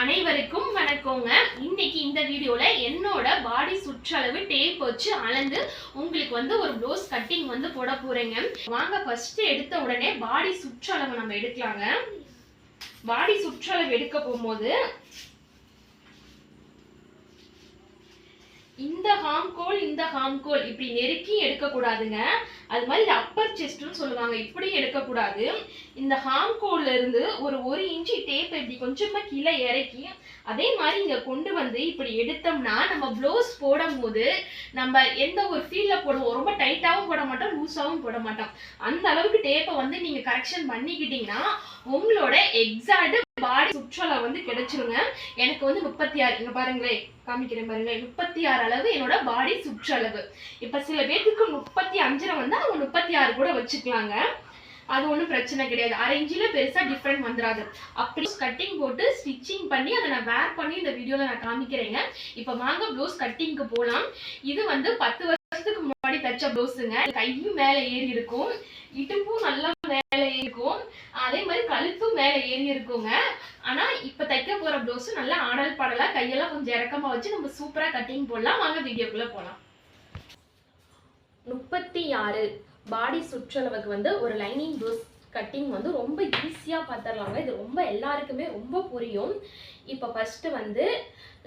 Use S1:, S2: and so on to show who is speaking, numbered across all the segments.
S1: அனைவருக்கும் வணக்கங்க. இன்னைக்கு இந்த வீடியோல என்னோட பாடி சுற்றளவு டேப் வச்சு அளந்து உங்களுக்கு வந்து ஒரு ப்ளவுஸ் கட்டிங் வந்து போட போறேங்க. வாங்க ஃபர்ஸ்ட் எடுத்த உடனே பாடி சுற்றளவு நம்ம எடுக்கலாங்க. பாடி சுற்றளவு எடுக்க போகும்போது இந்த ஹாம்கோல் இந்த ஹாம்கோல் இப்படி நெருக்கி எடுக்கக்கூடாதுங்க. அது மாதிரி அப்பர் செஸ்ட்னு சொல்லுவாங்க. இப்படி எடுக்கக்கூடாது. இந்த ஹாம்கோல்ல இருந்து ஒரு ஒரு இன்ச்சு டேப் இப்படி கொஞ்சமா கீழே இறக்கி அதே மாதிரி இங்க கொண்டு வந்து இப்படி எடுத்தோம்னா நம்ம ப்ளவுஸ் போடும் போது நம்ம எந்த ஒரு ஃபீல்ல போடுவோம் ரொம்ப டைட்டாகவும் போட மாட்டோம் லூஸாகவும் போட மாட்டோம். அந்த அளவுக்கு டேப்பை வந்து நீங்க கரெக்ஷன் பண்ணிக்கிட்டீங்கன்னா உங்களோட எக்ஸாக்ட் பாடி சுற்றளவு வந்து கிடைச்சிருங்க. எனக்கு வந்து முப்பத்தி ஆறு இங்க பாருங்களேன் காமிக்கிறேன் பாருங்களேன் முப்பத்தி ஆறு அளவு என்னோட பாடி சுற்றளவு. இப்ப சில பேர்த்துக்கு முப்பத்தி அஞ்சரை வந்து அவங்க முப்பத்தி ஆறு கூட வச்சுக்கலாங்க. அது ஒன்றும் பிரச்சனை கிடையாது. அரை இன்ச்சில் பெருசாக டிஃப்ரெண்ட் வந்துடாது அப்படி கட்டிங் போட்டு ஸ்டிச்சிங் பண்ணி அதை நான் வேர் பண்ணி இந்த வீடியோவில் நான் காமிக்கிறேங்க. இப்போ வாங்க ப்ளவுஸ் கட்டிங்க்கு போகலாம் இது வந்து பத்து வருஷத்துக்கு முன்னாடி தைச்ச ப்ளவுஸுங்க கையும் மேலே ஏறி இருக்கும். இடுப்பும் நல்லா மேலே ஏறி இருக்கும். அதே மாதிரி கழுத்தும் மேலே ஏறி இருக்குங்க. ஆனால் இப்போ தைக்க போகிற ப்ளவுஸும் நல்லா ஆடல் பாடலாக கையெல்லாம் கொஞ்சம் இறக்கமாக வச்சு நம்ம சூப்பராக கட்டிங் போடலாம். வாங்க வீடியோக்குள்ளே போகலாம் முப்பத்தி ஆறு. பாடி சுற்றளவுக்கு வந்து ஒரு லைனிங் ப்ளவுஸ் கட்டிங் வந்து ரொம்ப ஈஸியாக பார்த்துடலாங்க இது ரொம்ப எல்லாருக்குமே ரொம்ப புரியும். இப்போ ஃபஸ்ட்டு வந்து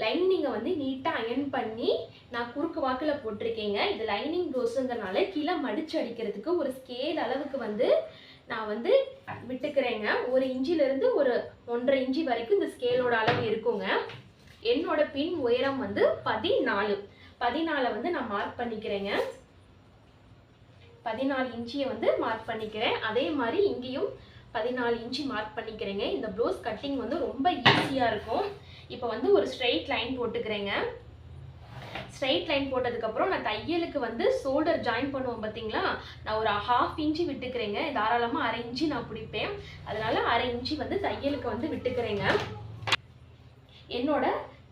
S1: லைனிங்கை வந்து நீட்டாக அயன் பண்ணி நான் குறுக்கு வாக்கில் போட்டிருக்கேங்க. இது லைனிங் ப்ளவுஸுங்கிறனால கீழே மடிச்சு அடிக்கிறதுக்கு ஒரு ஸ்கேல் அளவுக்கு வந்து நான் வந்து விட்டுக்கிறேங்க. ஒரு இன்ச்சிலேருந்து ஒரு ஒன்றரை இன்ச்சி வரைக்கும் இந்த ஸ்கேலோட அளவு இருக்குங்க. என்னோட பின் உயரம் வந்து பதினாலு. பதினாலை வந்து நான் மார்க் பண்ணிக்கிறேங்க. பதினாலு இன்ச்சியை வந்து மார்க் பண்ணிக்கிறேன். அதே மாதிரி இங்கேயும் பதினாலு இன்ச்சு மார்க் பண்ணிக்கிறேங்க. இந்த ப்ளவுஸ் கட்டிங் வந்து ரொம்ப ஈஸியாக இருக்கும். இப்போ வந்து ஒரு ஸ்ட்ரெயிட் லைன் போட்டுக்கிறேங்க. ஸ்ட்ரெயிட் லைன் போட்டதுக்கப்புறம் நான் தையலுக்கு வந்து ஷோல்டர் ஜாயின் பண்ணுவோம் பார்த்தீங்களா? நான் ஒரு ஹாஃப் இன்ச்சு விட்டுக்கிறேங்க. தாராளமாக அரை இன்ச்சு நான் பிடிப்பேன். அதனால அரை இன்ச்சு வந்து தையலுக்கு வந்து விட்டுக்கிறேங்க. என்னோட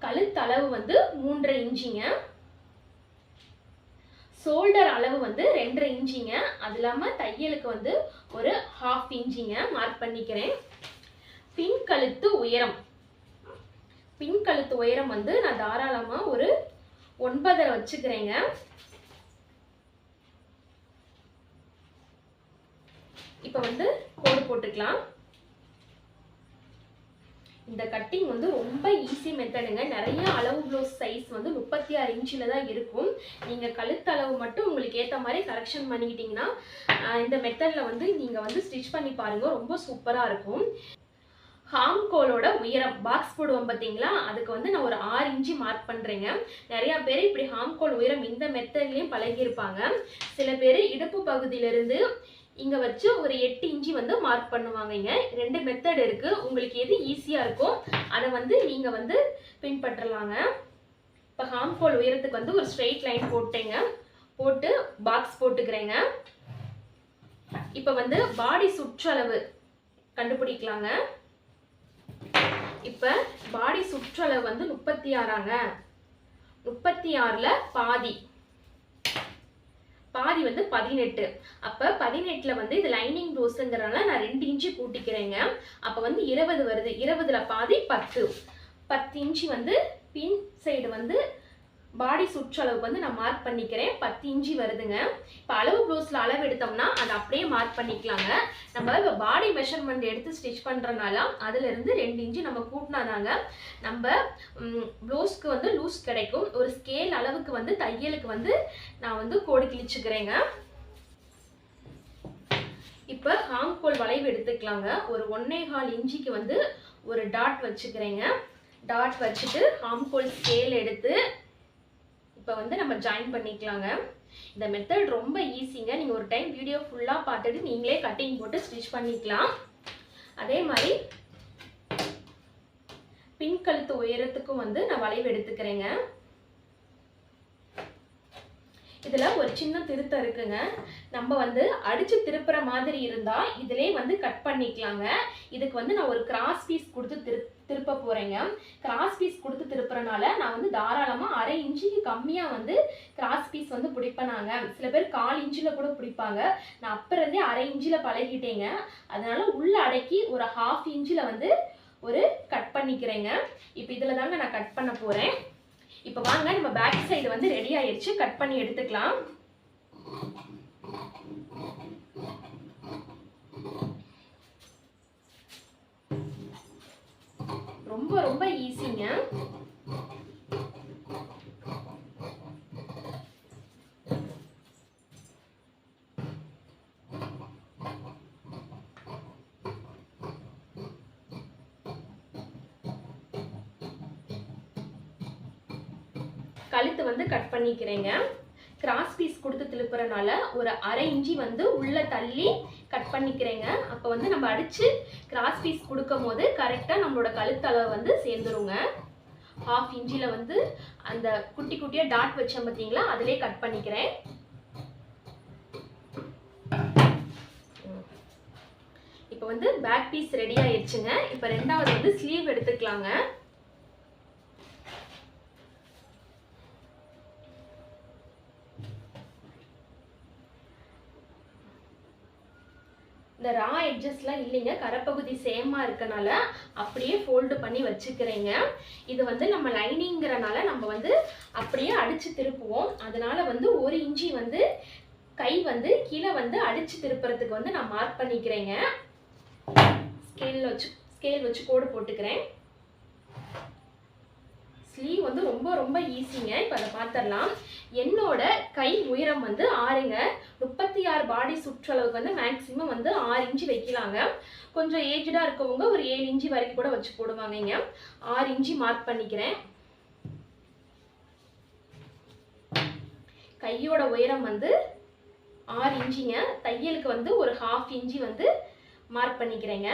S1: கழுத்தளவு வந்து மூன்றரை இன்ச்சிங்க. ஷோல்டர் அளவு வந்து ரெண்டரை இன்ச்சிங்க. அது இல்லாமல் தையலுக்கு வந்து ஒரு ஹாஃப் இன்ச்சிங்க மார்க் பண்ணிக்கிறேன். பின் கழுத்து உயரம். பின் கழுத்து உயரம் வந்து நான் தாராளமாக ஒரு ஒன்பதரை வச்சுக்கிறேங்க. இப்போ வந்து கோடு போட்டுக்கலாம். இந்த கட்டிங் வந்து ரொம்ப ஈஸி மெத்தடுங்க நிறைய அளவு ப்ளவுஸ் சைஸ் வந்து முப்பத்தி ஆறு இன்ச்சில் தான் இருக்கும். நீங்கள் கழுத்தளவு மட்டும் உங்களுக்கு ஏற்ற மாதிரி கரெக்ஷன் பண்ணிக்கிட்டிங்கன்னா இந்த மெத்தடில் வந்து நீங்கள் வந்து ஸ்டிச் பண்ணி பாருங்கள் ரொம்ப சூப்பராக இருக்கும். ஹாம்கோலோட உயரம் பாக்ஸ் போடுவோம் பார்த்தீங்களா? அதுக்கு வந்து நான் ஒரு ஆறு இன்ச்சு மார்க் பண்ணுறேங்க நிறையா பேர் இப்படி ஹாம்கோல் உயரம் இந்த மெத்தட்லேயும் பழகியிருப்பாங்க. சில பேர் இடுப்பு பகுதியிலிருந்து இங்கே வச்சு ஒரு எட்டு இன்ச்சு வந்து மார்க் பண்ணுவாங்கங்க. ரெண்டு மெத்தட் இருக்குது உங்களுக்கு எது ஈஸியாக இருக்கோ அதை வந்து நீங்கள் வந்து பின்பற்றலாங்க. இப்போ ஹாம்கோல் உயரத்துக்கு வந்து ஒரு ஸ்ட்ரெயிட் லைன் போட்டேங்க. போட்டு பாக்ஸ் போட்டுக்கிறேங்க. இப்போ வந்து பாடி சுற்றளவு கண்டுபிடிக்கலாங்க. இப்போ பாடி சுற்றளவு வந்து முப்பத்தி ஆறாங்க. முப்பத்தி ஆறில் பாதி. பாதி வந்து பதினெட்டு. அப்போ பதினெட்டில் வந்து இது லைனிங் ப்ளவுஸுங்கிறனால நான் ரெண்டு இன்ச்சு கூட்டிக்கிறேங்க. அப்போ வந்து இருபது வருது. இருபதில் பாதி பத்து. பத்து இன்ச்சு வந்து பின் சைடு வந்து பாடி சுற்றளவுக்கு வந்து நான் மார்க் பண்ணிக்கிறேன். பத்து இன்ச்சு வருதுங்க. இப்போ அளவு ப்ளவுஸில் அளவு எடுத்தோம்னா அதை அப்படியே மார்க் பண்ணிக்கலாங்க. நம்ம இப்போ பாடி மெஷர்மெண்ட் எடுத்து ஸ்டிச் பண்ணுறனால அதுலேருந்து ரெண்டு இன்ச்சு நம்ம கூட்டினாதாங்க நம்ம ப்ளவுஸ்க்கு வந்து லூஸ் கிடைக்கும். ஒரு ஸ்கேல் அளவுக்கு வந்து தையலுக்கு வந்து நான் வந்து கோடு கிழிச்சுக்கிறேங்க. இப்போ ஹாங்கோல் வளைவு எடுத்துக்கலாங்க. ஒரு ஒன்னே கால் இன்ச்சிக்கு வந்து ஒரு டாட் வச்சுக்கிறேங்க. டாட் வச்சுட்டு ஹாம்கோல் ஸ்கேல் எடுத்து இப்போ வந்து நம்ம ஜாயின் பண்ணிக்கலாங்க. இந்த மெத்தட் ரொம்ப ஈஸிங்க நீங்கள் ஒரு டைம் வீடியோ ஃபுல்லாக பார்த்துட்டு நீங்களே கட்டிங் போட்டு ஸ்டிச் பண்ணிக்கலாம். அதே மாதிரி பின் கழுத்து உயரத்துக்கும் வந்து நான் வளைவு எடுத்துக்கிறேங்க. இதில் ஒரு சின்ன திருத்தம் இருக்குங்க. நம்ம வந்து அடித்து திருப்புற மாதிரி இருந்தால் இதிலே வந்து கட் பண்ணிக்கலாங்க. இதுக்கு வந்து நான் ஒரு கிராஸ் பீஸ் கொடுத்து திரு திருப்ப போகிறேங்க கிராஸ் பீஸ் கொடுத்து திருப்புறனால நான் வந்து தாராளமாக அரை இன்ச்சுக்கு கம்மியாக வந்து கிராஸ் பீஸ் வந்து பிடிப்பேனாங்க. சில பேர் கால் இன்ச்சில் கூட பிடிப்பாங்க. நான் அப்போ இருந்தே அரை இன்ச்சில் பழகிட்டேங்க. அதனால் உள்ளே அடக்கி ஒரு ஹாஃப் இன்ச்சில் வந்து ஒரு கட் பண்ணிக்கிறேங்க. இப்போ இதில் தாங்க நான் கட் பண்ண போகிறேன் இப்போ வாங்க நம்ம பேக் சைடு வந்து ரெடி ஆயிடுச்சு கட் பண்ணி எடுத்துக்கலாம். ரொம்ப ரொம்ப ஈஸிங்க கழுத்து வந்து கட் பண்ணிக்கிறேங்க. கிராஸ் பீஸ் கொடுத்து திருப்புறனால ஒரு அரை இஞ்சி வந்து உள்ளே தள்ளி கட் பண்ணிக்கிறேங்க. அப்போ வந்து நம்ம அடித்து கிராஸ் பீஸ் கொடுக்கும் போது கரெக்டாக நம்மளோட கழுத்தளவு வந்து சேர்ந்துருங்க. ஹாஃப் இன்ச்சில் வந்து அந்த குட்டி குட்டியாக டாட் வச்சேன் பார்த்தீங்களா அதிலே கட் பண்ணிக்கிறேன். இப்போ வந்து பேக் பீஸ் ரெடி ஆயிடுச்சுங்க இப்போ ரெண்டாவது வந்து ஸ்லீவ் எடுத்துக்கலாங்க. இந்த ரா எட்ஜஸ்லாம் இல்லைங்க. கரப்பகுதி சேமாக இருக்கனால அப்படியே ஃபோல்டு பண்ணி வச்சுக்கிறேங்க. இது வந்து நம்ம லைனிங்கிறனால நம்ம வந்து அப்படியே அடித்து திருப்புவோம். அதனால் வந்து ஒரு இன்ச்சி வந்து கை வந்து கீழே வந்து அடித்து திருப்புறதுக்கு வந்து நான் மார்க் பண்ணிக்கிறேங்க. ஸ்கேலில் வச்சு ஸ்கேல் வச்சு கோடு போட்டுக்கிறேன். ஸ்லீவ் வந்து ரொம்ப ரொம்ப ஈஸிங்க இப்போ அதை பார்த்துடலாம் என்னோட கை உயரம் வந்து ஆறுங்க. முப்பத்தி ஆறு பாடி சுற்றளவுக்கு வந்து மேக்ஸிமம் வந்து ஆறு இன்ச்சு வைக்கலாங்க. கொஞ்சம் ஏஜ்டாக இருக்கவங்க ஒரு ஏழு இன்ச்சு வரைக்கும் கூட வச்சு போடுவாங்கங்க. ஆறு இன்ச்சு மார்க் பண்ணிக்கிறேன். கையோட உயரம் வந்து ஆறு இன்ச்சுங்க. தையலுக்கு வந்து ஒரு ஹாஃப் இன்ச்சு வந்து மார்க் பண்ணிக்கிறேங்க.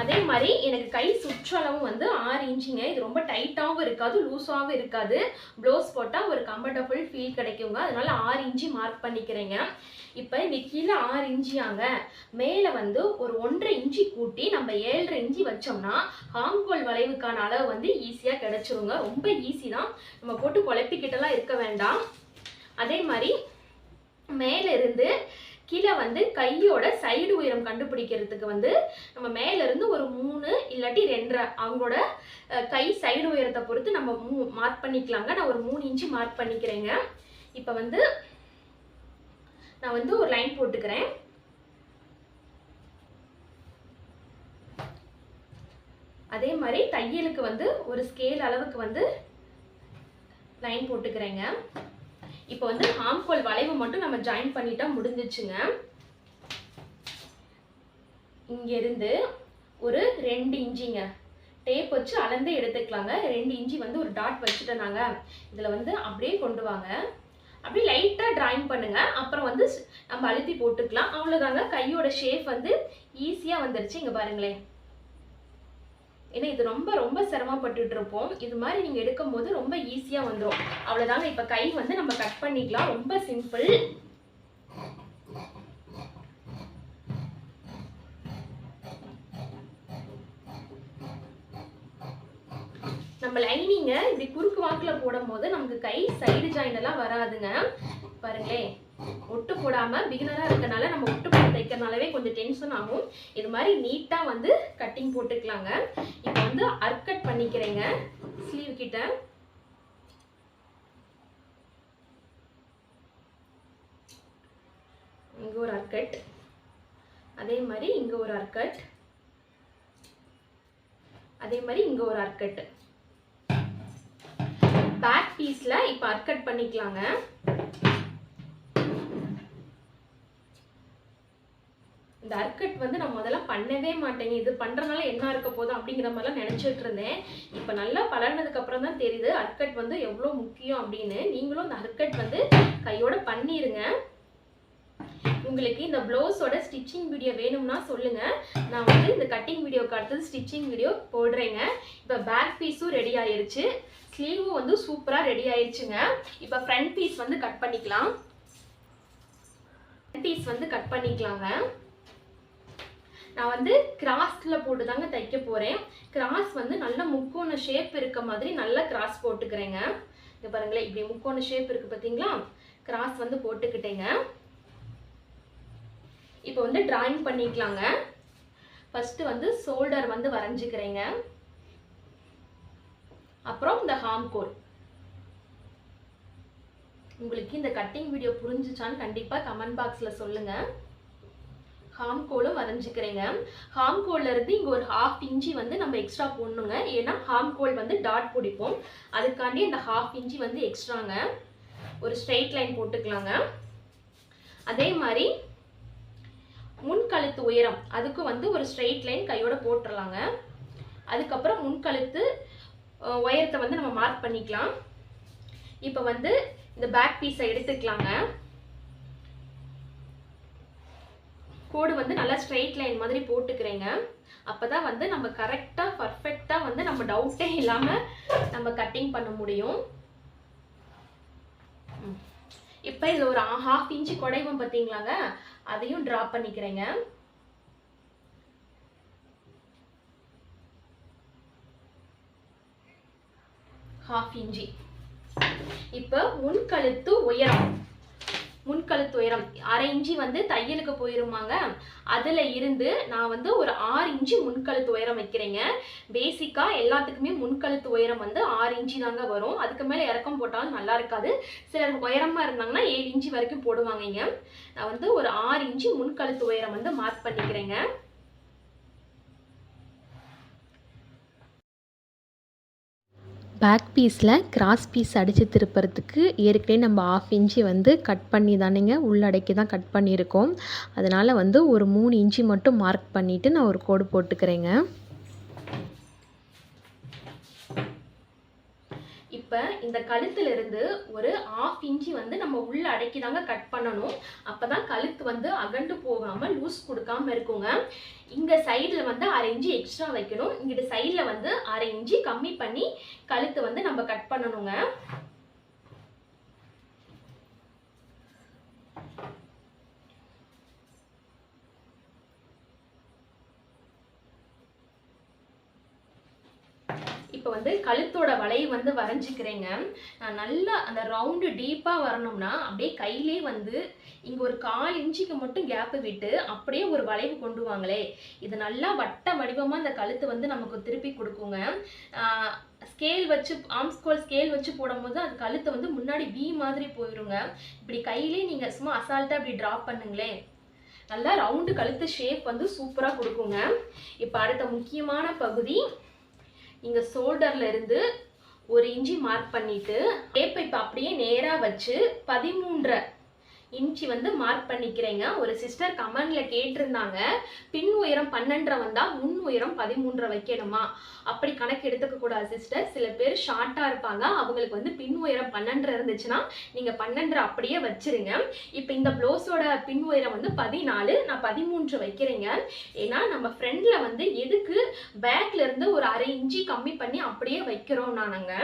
S1: அதே மாதிரி எனக்கு கை சுற்றளவும் வந்து ஆறு இன்ச்சுங்க. இது ரொம்ப டைட்டாகவும் இருக்காது லூஸாகவும் இருக்காது. ப்ளவுஸ் போட்டால் ஒரு கம்ஃபர்டபுள் ஃபீல் கிடைக்குங்க. அதனால ஆறு இன்ச்சு மார்க் பண்ணிக்கிறேங்க. இப்போ இங்கே கீழே ஆறு இன்ச்சியாங்க. மேலே வந்து ஒரு ஒன்றரை இன்ச்சி கூட்டி நம்ம ஏழரை இன்ச்சி வச்சோம்னா ஹாங்கோல் வளைவுக்கான அளவு வந்து ஈஸியாக கிடச்சிருங்க. ரொம்ப ஈஸி தான். நம்ம போட்டு குழப்பிக்கிட்டலாம் இருக்க வேண்டாம். அதே மாதிரி மேலிருந்து கீழே வந்து கையோட சைடு உயரம் கண்டுபிடிக்கிறதுக்கு வந்து நம்ம மேலேருந்து ஒரு மூணு இல்லாட்டி ரெண்டரை அவங்களோட கை சைடு உயரத்தை பொறுத்து நம்ம மூ மார்க் பண்ணிக்கலாங்க. நான் ஒரு மூணு இன்ச்சு மார்க் பண்ணிக்கிறேங்க. இப்போ வந்து நான் வந்து ஒரு லைன் போட்டுக்கிறேன். அதே மாதிரி தையலுக்கு வந்து ஒரு ஸ்கேல் அளவுக்கு வந்து லைன் போட்டுக்கிறேங்க. இப்போ வந்து ஹாம்கோல் வளைவு மட்டும் நம்ம ஜாயின் பண்ணிட்டா முடிஞ்சிச்சுங்க. இங்கேருந்து ஒரு ரெண்டு இன்ச்சிங்க டேப் வச்சு அளந்து எடுத்துக்கலாங்க. ரெண்டு இன்ச்சி வந்து ஒரு டாட் வச்சுட்டேனாங்க. இதில் வந்து அப்படியே கொண்டு வாங்க. அப்படியே லைட்டாக ட்ராயிங் பண்ணுங்கள் அப்புறம் வந்து ஸ்- நம்ம அழுத்தி போட்டுக்கலாம். அவ்வளோதாங்க கையோட ஷேப் வந்து ஈஸியாக வந்துருச்சு. இங்கே பாருங்களேன். ஏன்னா இது ரொம்ப ரொம்ப சிரமப்பட்டுட்டு இருப்போம் இது மாதிரி நீங்கள் எடுக்கும் போது ரொம்ப ஈஸியாக வந்துடும் அவ்வளோதாங்க இப்போ கை வந்து நம்ம கட் பண்ணிக்கலாம். ரொம்ப சிம்பிள் நம்ம லைனிங்கை இப்படி குறுக்கு வாக்கில் போடும் போது நமக்கு கை சைடு ஜாயின் எல்லாம் வராதுங்க. பாருங்களேன். ஒட்டு போடாம பிகினராக இருக்கனால நம்ம ஒட்டு போட்டு தைக்கிறனாலவே கொஞ்சம் டென்ஷன் ஆகும். இது மாதிரி நீட்டாக வந்து கட்டிங் போட்டுக்கலாங்க. இப்போ வந்து அர்கட் பண்ணிக்கிறேங்க. ஸ்லீவ் கிட்ட. இங்கே ஒரு அர்கட். அதே மாதிரி இங்கே ஒரு அர்கட். அதே மாதிரி இங்கே ஒரு அர்கட். பேக் பீஸில் இப்போ அர்கட் பண்ணிக்கலாங்க. இந்த அர்க்கட் வந்து நம்ம முதல்ல பண்ணவே மாட்டேங்க. இது பண்ணுறதுனால என்ன இருக்க போதும் அப்படிங்கிற மாதிரிலாம் நினச்சிட்டு இருந்தேன். இப்போ நல்லா பழகினதுக்கு அப்புறம் தான் தெரியுது அர்க்கட் வந்து எவ்வளோ முக்கியம் அப்படின்னு. நீங்களும் இந்த அர்க்கட் வந்து கையோட பண்ணிடுங்க உங்களுக்கு இந்த ப்ளவுஸோட ஸ்டிச்சிங் வீடியோ வேணும்னா சொல்லுங்கள் நான் வந்து இந்த கட்டிங் வீடியோக்கு அடுத்தது ஸ்டிச்சிங் வீடியோ போடுறேங்க. இப்போ பேக் பீஸும் ரெடி ஆயிடுச்சு ஸ்லீவும் வந்து சூப்பராக ரெடி ஆயிடுச்சுங்க இப்போ ஃப்ரண்ட் பீஸ் வந்து கட் பண்ணிக்கலாம். ஃப்ரண்ட் பீஸ் வந்து கட் பண்ணிக்கலாங்க. நான் வந்து கிராஸில் போட்டு தாங்க தைக்க போகிறேன் கிராஸ் வந்து நல்ல முக்கோண ஷேப் இருக்க மாதிரி நல்லா கிராஸ் போட்டுக்கிறேங்க. இங்கே பாருங்களேன் இப்படி முக்கோண ஷேப் இருக்குது பார்த்தீங்களா கிராஸ் வந்து போட்டுக்கிட்டேங்க. இப்போ வந்து டிராயிங் பண்ணிக்கலாங்க. ஃபஸ்ட்டு வந்து ஷோல்டர் வந்து வரைஞ்சிக்கிறேங்க. அப்புறம் இந்த ஹார்ம் கோல் உங்களுக்கு இந்த கட்டிங் வீடியோ புரிஞ்சுச்சான்னு கண்டிப்பாக கமெண்ட் பாக்ஸில் சொல்லுங்கள் ஹாம் கோலும் வரைஞ்சிக்கிறேங்க. ஹாம் கோல்ல இருந்து இங்கே ஒரு ஹாஃப் இன்ச்சி வந்து நம்ம எக்ஸ்ட்ரா போடணுங்க. ஏன்னா ஹாம் கோல் வந்து டாட் பிடிப்போம். அதுக்காண்டி இந்த ஹாஃப் இன்ச்சி வந்து எக்ஸ்ட்ராங்க ஒரு ஸ்ட்ரெயிட் லைன் போட்டுக்கலாங்க. அதே மாதிரி முன்கழுத்து உயரம். அதுக்கு வந்து ஒரு ஸ்ட்ரெயிட் லைன் கையோட போட்டுடலாங்க அதுக்கப்புறம் முன்கழுத்து உயரத்தை வந்து நம்ம மார்க் பண்ணிக்கலாம். இப்போ வந்து இந்த பேக் பீஸை எடுத்துக்கலாங்க. கோடு வந்து நல்லா ஸ்ட்ரெயிட் லைன் மாதிரி போட்டுக்கிறேங்க. அப்போதான் வந்து நம்ம கரெக்டாக பர்ஃபெக்டாக வந்து நம்ம டவுட்டே இல்லாமல் நம்ம கட்டிங் பண்ண முடியும். இப்போ இதில் ஒரு ஹாஃப் இன்ச்சு குடைவும் பார்த்தீங்களாங்க? அதையும் ட்ரா பண்ணிக்கிறேங்க. ஹாஃப் இன்ச்சி இப்போ முன்கழுத்து உயரம். முன்கழுத்து உயரம் அரை இஞ்சி வந்து தையலுக்கு போயிருமாங்க. அதில் இருந்து நான் வந்து ஒரு ஆறு இன்ச்சு முன்கழுத்து உயரம் வைக்கிறேங்க. பேசிக்காக எல்லாத்துக்குமே முன்கழுத்து உயரம் வந்து ஆறு இன்ச்சி தாங்க வரும். அதுக்கு மேலே இறக்கம் போட்டாலும் நல்லா இருக்காது. சிலர் உயரமாக இருந்தாங்கன்னா ஏழு இஞ்சி வரைக்கும் போடுவாங்க நான் வந்து ஒரு ஆறு இஞ்சி முன்கழுத்து உயரம் வந்து மார்க் பண்ணிக்கிறேங்க.
S2: பேக் பீஸில் கிராஸ் பீஸ் அடித்து திருப்புறதுக்கு ஏற்கனவே நம்ம ஆஃப் இன்ச்சு வந்து கட் பண்ணி தானேங்க உள்ளடக்கி தான் கட் பண்ணியிருக்கோம். அதனால் வந்து ஒரு மூணு இன்ச்சு மட்டும் மார்க் பண்ணிவிட்டு நான் ஒரு கோடு போட்டுக்கிறேங்க.
S1: இப்போ இந்த கழுத்துலேருந்து ஒரு ஆஃப் இன்ச்சு வந்து நம்ம உள்ளே அடக்கி தாங்க கட் பண்ணணும். அப்போ தான் கழுத்து வந்து அகண்டு போகாமல் லூஸ் கொடுக்காம இருக்குங்க. இங்கே சைடில் வந்து அரை இன்ச்சு எக்ஸ்ட்ரா வைக்கணும். இங்கிட்ட சைடில் வந்து அரை இன்ச்சு கம்மி பண்ணி கழுத்து வந்து நம்ம கட் பண்ணணுங்க. இப்போ வந்து கழுத்தோட வளைவு வந்து வரைஞ்சிக்கிறேங்க. நான் நல்லா அந்த ரவுண்டு டீப்பாக வரணும்னா அப்படியே கையிலே வந்து இங்கே ஒரு கால் இன்ச்சுக்கு மட்டும் கேப்பு விட்டு அப்படியே ஒரு வளைவு கொண்டு வாங்களே. இது நல்லா வட்ட வடிவமாக அந்த கழுத்து வந்து நமக்கு திருப்பி கொடுக்குங்க. ஸ்கேல் வச்சு ஆம்ஸ்கோல் ஸ்கேல் வச்சு போடும்போது அது கழுத்தை வந்து முன்னாடி வி மாதிரி போயிருங்க. இப்படி கையிலே நீங்கள் சும்மா அசால்ட்டாக இப்படி ட்ராப் பண்ணுங்களேன். நல்லா ரவுண்டு கழுத்து ஷேப் வந்து சூப்பராக கொடுக்குங்க. இப்போ அடுத்த முக்கியமான பகுதி இங்க ஷோல்டர்ல இருந்து ஒரு இன்ச்சி மார்க் பண்ணிட்டு டேப்பை இப்போ அப்படியே நேராக வச்சு பதிமூன்றரை இன்ச்சி வந்து மார்க் பண்ணிக்கிறேங்க. ஒரு சிஸ்டர் கமெண்ட்ல கேட்டிருந்தாங்க. பின் உயரம் பன்னெண்டரை வந்தா முன் உயரம் பதிமூன்றரை வைக்கணுமா? அப்படி கணக்கு எடுத்துக்க கூடாது சிஸ்டர் சில பேர் ஷார்ட்டா இருப்பாங்க. அவங்களுக்கு வந்து பின் உயரம் பன்னெண்டரை இருந்துச்சுன்னா நீங்க பன்னெண்டரை அப்படியே வச்சிருங்க. இப்போ இந்த ப்ளவுஸோட பின் உயரம் வந்து பதினாலு நான் பதிமூன்று வைக்கிறேங்க. ஏன்னா நம்ம ஃப்ரண்ட்ல வந்து எதுக்கு பேக்ல இருந்து ஒரு அரை இன்ச்சி கம்மி பண்ணி அப்படியே வைக்கிறோம் நானுங்க.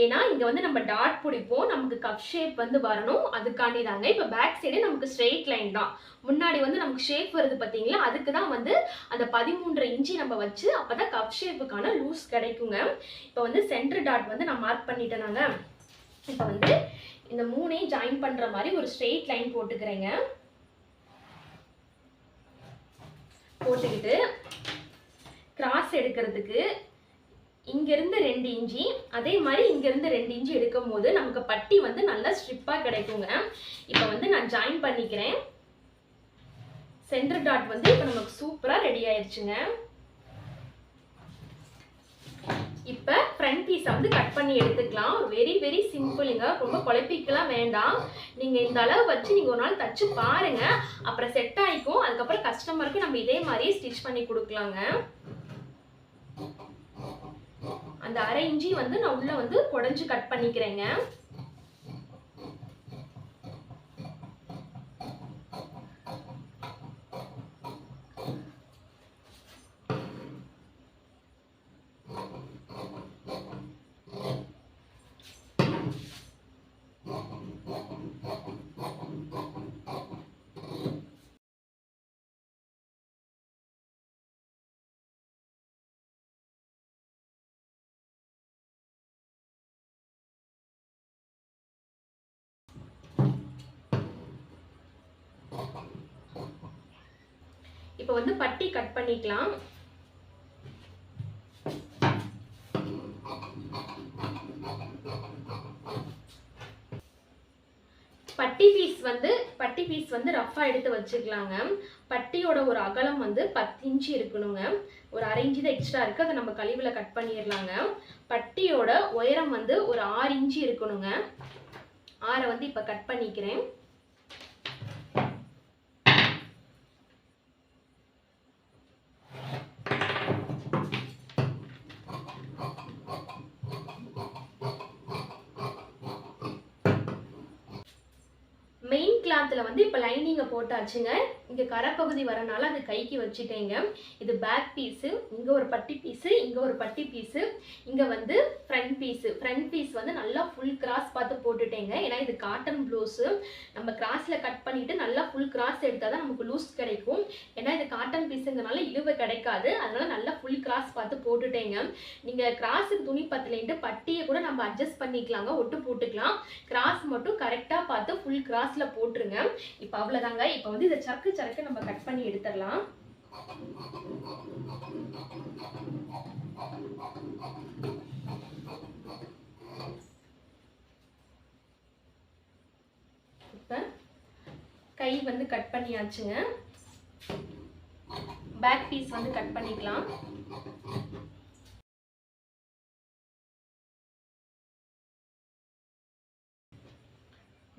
S1: ஏன்னா இங்கே வந்து நம்ம டாட் பிடிப்போம். நமக்கு கப் ஷேப் வந்து வரணும். அதுக்காண்டி தாங்க இப்போ பேக் சைடு நமக்கு ஸ்ட்ரெயிட் லைன் தான். முன்னாடி வந்து நமக்கு ஷேப் வருது பார்த்தீங்களா அதுக்கு தான் வந்து அந்த பதிமூன்றரை இன்ச்சி நம்ம வச்சு அப்போ தான் கப் ஷேப்புக்கான லூஸ் கிடைக்குங்க. இப்போ வந்து சென்டர் டாட் வந்து நான் மார்க் பண்ணிட்டேனாங்க. இப்போ வந்து இந்த மூணையும் ஜாயின் பண்ணுற மாதிரி ஒரு ஸ்ட்ரெயிட் லைன் போட்டுக்கிறேங்க. போட்டுக்கிட்டு கிராஸ் எடுக்கிறதுக்கு இங்கிருந்து ரெண்டு இன்ச்சி அதே மாதிரி இங்கிருந்து ரெண்டு இன்ச்சி எடுக்கும் போது நமக்கு பட்டி வந்து நல்லா ஸ்ட்ரிப்பாக கிடைக்குங்க. இப்போ வந்து நான் ஜாயின் பண்ணிக்கிறேன். சென்டர் டாட் வந்து இப்போ நமக்கு சூப்பராக ரெடி ஆயிடுச்சுங்க இப்போ ஃப்ரண்ட் பீஸை வந்து கட் பண்ணி எடுத்துக்கலாம். வெரி வெரி சிம்பிளுங்க ரொம்ப குழப்பிக்கலாம் வேண்டாம். நீங்கள் இந்த அளவு வச்சு நீங்கள் ஒரு நாள் தச்சு பாருங்கள் அப்புறம் செட் ஆகிக்கும் அதுக்கப்புறம் கஸ்டமருக்கு நம்ம இதே மாதிரியே ஸ்டிச் பண்ணி கொடுக்கலாங்க. அந்த அரை இஞ்சி வந்து நான் உள்ள வந்து குடஞ்சி கட் பண்ணிக்கிறேங்க. இப்போ வந்து பட்டி கட் பண்ணிக்கலாம். பட்டி பீஸ் வந்து பட்டி பீஸ் வந்து ரஃப்பாக எடுத்து வச்சுக்கலாங்க. பட்டியோட ஒரு அகலம் வந்து பத்து இன்ச்சு இருக்கணுங்க. ஒரு அரை இன்ச்சு தான் எக்ஸ்ட்ரா இருக்குது அதை நம்ம கழிவில் கட் பண்ணிடலாங்க. பட்டியோட உயரம் வந்து ஒரு ஆறு இன்ச்சு இருக்கணுங்க. ஆறை வந்து இப்போ கட் பண்ணிக்கிறேன். பக்கத்தில் வந்து இப்போ லைனிங்கை போட்டாச்சுங்க. இங்கே கரைப்பகுதி வரனால அது கைக்கு வச்சுட்டேங்க. இது பேக் பீஸு இங்கே ஒரு பட்டி பீஸு இங்கே ஒரு பட்டி பீஸு இங்கே வந்து ஃப்ரண்ட் பீஸு ஃப்ரண்ட் பீஸ் வந்து நல்லா ஃபுல் கிராஸ் பார்த்து போட்டுட்டேங்க. ஏன்னா இது காட்டன் ப்ளவுஸு நம்ம கிராஸில் கட் பண்ணிவிட்டு நல்லா ஃபுல் கிராஸ் எடுத்தால் தான் நமக்கு லூஸ் கிடைக்கும். ஏன்னா இது காட்டன் பீஸுங்கிறனால இழுவை கிடைக்காது. அதனால நல்லா ஃபுல் கிராஸ் பார்த்து போட்டுட்டேங்க. நீங்கள் கிராஸுக்கு துணி பத்தலைன்ட்டு பட்டியை கூட நம்ம அட்ஜஸ்ட் பண்ணிக்கலாங்க. ஒட்டு போட்டுக்கலாம். கிராஸ் மட்டும் கரெக்டாக பார்த்து ஃபுல் கிராஸில் போட்டுருங்க. இப்போ அவ்வளோதாங்க இப்போ வந்து இதை சக்கு சரக்கு நம்ம கட் பண்ணி எடுத்துடலாம். இப்போ கை வந்து கட் பண்ணியாச்சுங்க. பேக் பீஸ் வந்து கட் பண்ணிக்கலாம்.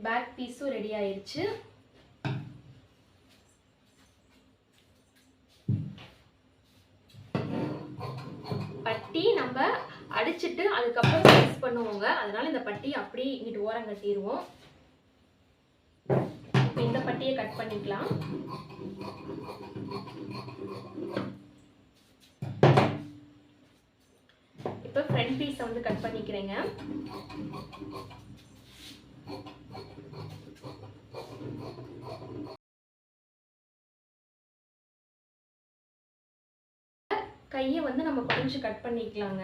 S1: பேக் பீஸும் ரெடி ஆயிருச்சு. பட்டி நம்ம அடிச்சிட்டு அதுக்கப்புறம் யூஸ் பண்ணுவோங்க. அதனால இந்த பட்டி அப்படியே இங்கிட்டு ஓரம் கட்டிடுவோம். இப்போ இந்த பட்டியை கட் பண்ணிக்கலாம். இப்போ ஃப்ரண்ட் பீஸை வந்து கட் பண்ணிக்கிறேங்க. கையை வந்து நம்ம கொஞ்சம் கட் பண்ணிக்கலாங்க.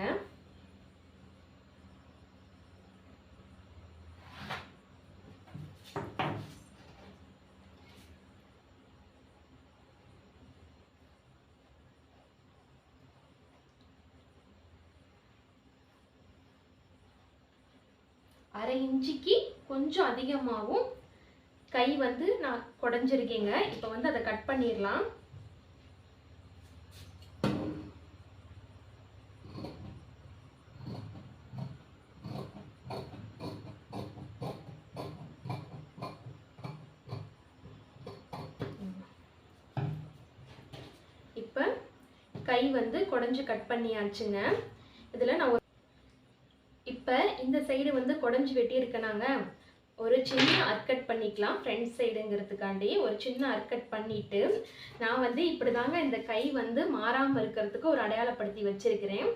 S1: அரை இன்ச்சுக்கு கொஞ்சம் அதிகமாகவும் கை வந்து நான் குடஞ்சிருக்கேங்க. இப்போ வந்து அதை கட் பண்ணிடலாம் இப்போ கை வந்து குடஞ்சு கட் பண்ணியாச்சுங்க. இதில் நான் இப்போ இந்த சைடு வந்து குடஞ்சி வெட்டியிருக்கேனாங்க. ஒரு சின்ன அர்க்கட் பண்ணிக்கலாம் ஃப்ரண்ட் சைடுங்கிறதுக்காண்டி ஒரு சின்ன அர்க்கட் பண்ணிவிட்டு நான் வந்து இப்படி தாங்க இந்த கை வந்து மாறாமல் இருக்கிறதுக்கு ஒரு அடையாளப்படுத்தி வச்சிருக்கிறேன்.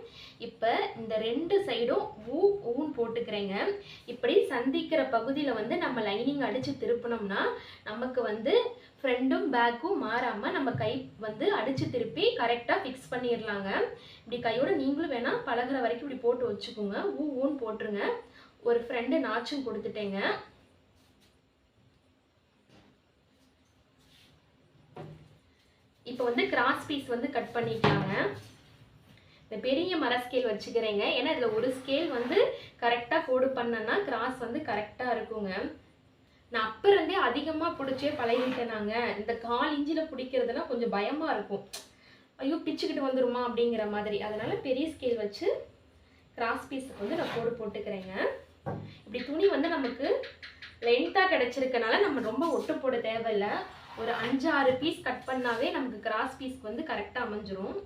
S1: இப்போ இந்த ரெண்டு சைடும் ஊ ஊன் போட்டுக்கிறேங்க. இப்படி சந்திக்கிற பகுதியில் வந்து நம்ம லைனிங் அடித்து திருப்பினோம்னா நமக்கு வந்து ஃப்ரெண்டும் பேக்கும் மாறாமல் நம்ம கை வந்து அடித்து திருப்பி கரெக்டாக ஃபிக்ஸ் பண்ணிடலாங்க இப்படி கையோட நீங்களும் வேணால் பழகுற வரைக்கும் இப்படி போட்டு வச்சுக்கோங்க. ஊ ஊன்னு போட்டுருங்க. ஒரு ஃப்ரெண்டு நாச்சும் கொடுத்துட்டேங்க. இப்போ வந்து கிராஸ் பீஸ் வந்து கட் பண்ணிக்கலாங்க. இந்த பெரிய மர ஸ்கேல் வச்சுக்கிறேங்க. ஏன்னா இதில் ஒரு ஸ்கேல் வந்து கரெக்டாக கோடு பண்ணேன்னா கிராஸ் வந்து கரெக்டாக இருக்குங்க. நான் அப்போ இருந்தே அதிகமாக பிடிச்சே பழகிட்டேன் நாங்கள் இந்த கால் இஞ்சில் பிடிக்கிறதுனா கொஞ்சம் பயமாக இருக்கும். ஐயோ பிச்சுக்கிட்டு வந்துருமா அப்படிங்கிற மாதிரி. அதனால் பெரிய ஸ்கேல் வச்சு கிராஸ் பீஸுக்கு வந்து நான் கோடு போட்டுக்கிறேங்க. இப்படி துணி வந்து நமக்கு லென்த்தாக கிடச்சிருக்கனால நம்ம ரொம்ப ஒட்டு போட தேவையில்ல. ஒரு அஞ்சு ஆறு பீஸ் கட் பண்ணாவே நமக்கு கிராஸ் பீஸ்க்கு வந்து கரெக்டாக அமைஞ்சிரும்.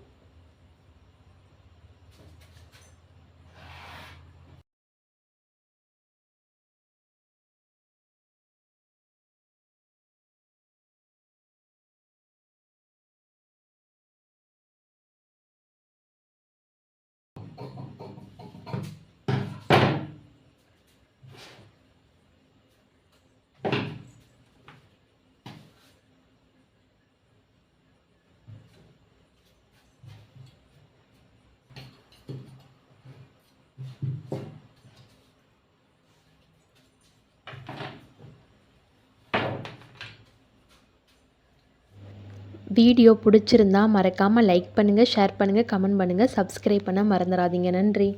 S2: வீடியோ பிடிச்சிருந்தா மறக்காமல் லைக் பண்ணுங்கள் ஷேர் பண்ணுங்கள் கமெண்ட் பண்ணுங்கள் சப்ஸ்கிரைப் பண்ண மறந்துடாதீங்க நன்றி.